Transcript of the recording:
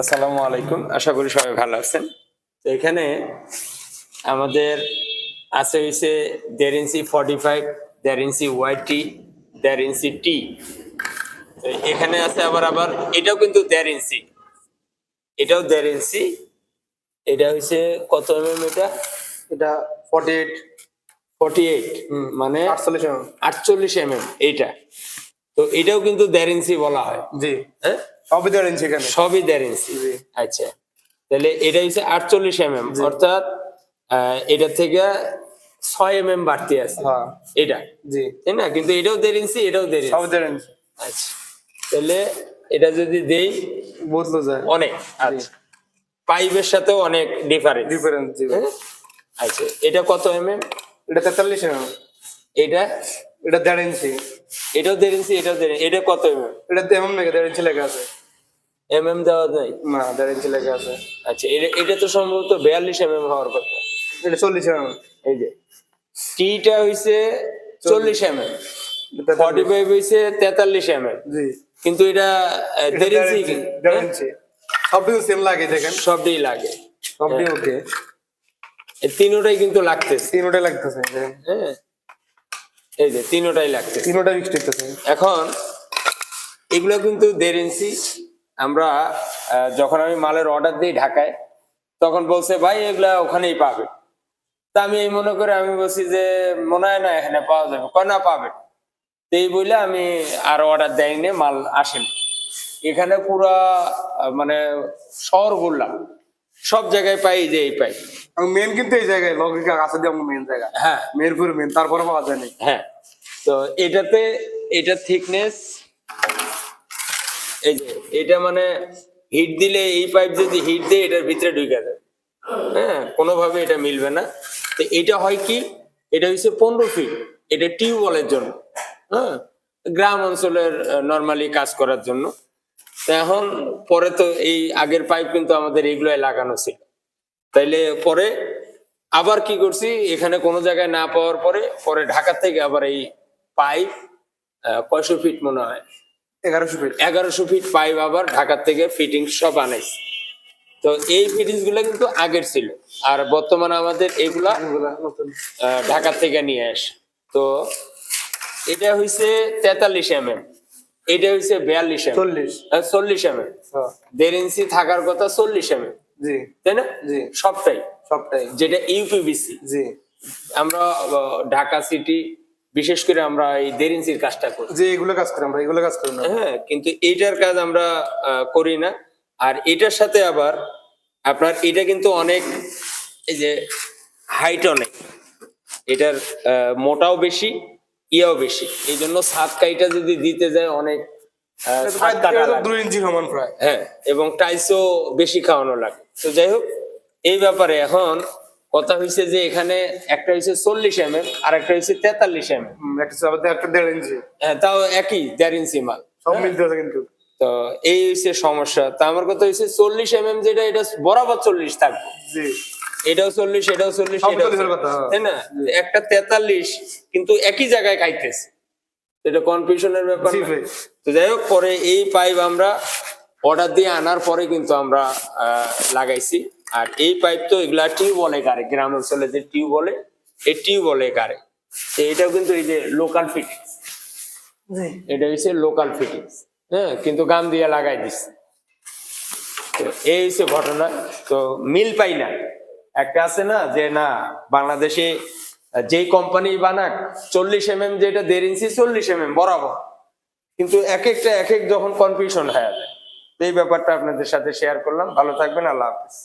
আসসালামু আলাইকুম। আশা করি সবাই ভালো আছেন। তো এখানে আমাদের আছে হইছে দেড় ইঞ্চি ফর্টি ফাইভ দেড় ইঞ্চি ওয়াই টি দেড় ইঞ্চি টি এখানে আছে আবার আবার এটাও কিন্তু দেড় ইঞ্চি। এটাও দেড় ইঞ্চি। এটা হইছে কত এম এম এটা? এটা ফর্টি এইট ফর্টি এইট মানে আটচল্লিশ mm আটচল্লিশ এম এম এইটা। তো এটাও কিন্তু দেড় ইঞ্চি বলা হয়। জি। হ্যাঁ? সবই দেড় ইঞ্চি এখানে। সবই দেড় ইঞ্চি আচ্ছা। তাহলে এটা হচ্ছে আটচল্লিশ এম এম অর্থাৎ এটা থেকে ছয় এম এম বাড়তি আছে। হ্যাঁ। এটা? জি। তাই না? কিন্তু এটাও দেড় ইঞ্চি এটাও দেড় ইঞ্চি সবই দেড় ইঞ্চি আচ্ছা। তাহলে এটা যদি দেই বদলে যায়। অনেক। আচ্ছা। পাইপের সাথেও অনেক ডিফারেন্স ডিফারেন্স জি। ভাই। আচ্ছা। এটা কত এম এম এটা তেতাল্লিশ mm এটা? এটা দেড় ইঞ্চি এটাও দেড় ইঞ্চি এটাও দেড় এটা কত এম এম এটা এমএম লেখা দেড় ইঞ্চি লেখা আছে। এম এম দেওয়া নাই? না দেড় ইঞ্চি লেখা আছে। আচ্ছা এটা এটা তো সম্ভবত বিয়াল্লিশ এম এম হওয়ার কথা। এটা চল্লিশ mm এই যে টিটা হইছে চল্লিশ এম এম ফর্টি ফাইভ হইছে তেতাল্লিশ এম এম জি। কিন্তু এটা দেড় ইঞ্চি ইঞ্চি দেড় ইঞ্চি সবই সেম লাগে দেখেন। সবটাই লাগে। সবই ওকে তিনোটাই কিন্তু লাগতেছে। তিনোটাই লাগতেছে হ্যাঁ। এই যে তিনোটাই লাগতেছে। তিনোটাই মিক্সড এখন এগুলো কিন্তু দেড় ইঞ্চি আমরা যখন আমি মালের অর্ডার দিই ঢাকায় তখন বলছে ভাই এগুলা ওখানেই পাবে। তা আমি এই মনে করে আমি বলছি যে মনে হয় না এখানে পাওয়া যাবে। কয় না পাবে। তো এই বলে আমি আর অর্ডার দেয়নি মাল আসেনি। এখানে পুরা মানে শহর ঘুরলাম। সব জায়গায় পাই যে এই পাই। মেন কিন্তু এই জায়গায় লজিকা আছে দিয়ে মেন জায়গা। হ্যাঁ। মেরপুর মেন তারপরে পাওয়া যায়নি। হ্যাঁ। তো এটাতে এটা থিকনেস এই যে, এটা মানে হিট দিলে এই পাইপ যদি হিট দেয়, এটার ভিতরে ঢুকে যাবে হ্যাঁ কোনোভাবে এটা মিলবে না। তো এটা হয় কি? এটা হচ্ছে পনেরো ফিট এটা টিউবওয়েলের জন্য। হ্যাঁ গ্রাম অঞ্চলের নর্মালি কাজ করার জন্য। এখন পরে তো এই আগের পাইপ কিন্তু আমাদের এগুলোয় লাগানো ছিল। তাইলে পরে আবার কি করছি? এখানে কোনো জায়গায় না পাওয়ার পরে পরে ঢাকা থেকে আবার এই পাইপ কয়শো ফিট মনে হয়। এগারোশো ফিট এগারোশো ফিট পাইপ আবার ঢাকা থেকে ফিটিং সব আনাইছি। তো এই ফিটিংসগুলো কিন্তু আগের ছিল। আর বর্তমানে আমাদের এগুলা নতুন। আহ, ঢাকা থেকে নিয়ে আসে। তো এটা হইছে তেতাল্লিশ এম এম এটা হইছে বিয়াল্লিশ এম চল্লিশ। চল্লিশ এম এম হ্যাঁ, দেড় ইঞ্চি থাকার কথা চল্লিশ এম এম জি। তাই না? জি। সবটাই। সবটাই। যেটা ইউপিবিসি জি। আমরা ঢাকা সিটি বিশেষ করে আমরা এই দেড় ইঞ্চির কাজটা করি। যে এগুলো কাজ করি আমরা এগুলো কাজ করি না। হ্যাঁ কিন্তু এইটার কাজ আমরা করি না। আর এটার সাথে আবার আপনার এটা কিন্তু অনেক এই যে হাইট অনেক। এটার মোটাও বেশি ইয়াও বেশি। এই জন্য সাত কাইটা যদি দিতে যায় অনেক। দুই ইঞ্চি সমান প্রায়। হ্যাঁ এবং টাইসও বেশি খাওয়ানো লাগে। তো যাই হোক এই ব্যাপারে এখন কথা হয়েছে যে এখানে একটা হয়েছে চল্লিশ এম এম আর একটা হয়েছে তেতাল্লিশ এম এম একটা দেড় ইঞ্চি। হ্যাঁ তাও একই দেড় ইঞ্চি মাল। সব মিলতে আছে কিন্তু। তো এই হচ্ছে সমস্যা। তা আমার কথা হচ্ছে চল্লিশ এম এম যেটা এটা বরাবর চল্লিশ থাকবে। এটাও চল্লিশ এটাও চল্লিশ এটাও 40 এর চল্লিশ। কথা, হ্যাঁ। তাই না? একটা তেতাল্লিশ কিন্তু একই জায়গায় খাইতেছে এটা কনফিউশনের ব্যাপার। তো যাই হোক পরে এই পাইপ আমরা অর্ডার দিয়ে আনার পরে কিন্তু আমরা লাগাইছি। আর এই পাইপ তো এগুলা টিউবওয়েলে গাড়ে গ্রাম অঞ্চলে যে টিউবওয়েলে এই টিউবওয়েলে তো এটাও কিন্তু এই যে লোকাল ফিটিংস এটা হচ্ছে লোকাল ফিটিংস হ্যাঁ কিন্তু গাম দিয়ে লাগাই দিচ্ছে তো এই হচ্ছে ঘটনা। তো মিল পাই না একটা আছে না যে না বাংলাদেশে যেই কোম্পানি বানাক চল্লিশ এম এম যেটা দেড় ইঞ্চি চল্লিশ এম এম বরাবর। কিন্তু এক একটা এক এক যখন কনফিউশন হয়ে যায়। এই ব্যাপারটা আপনাদের সাথে শেয়ার করলাম। ভালো থাকবেন আল্লাহ হাফিজ।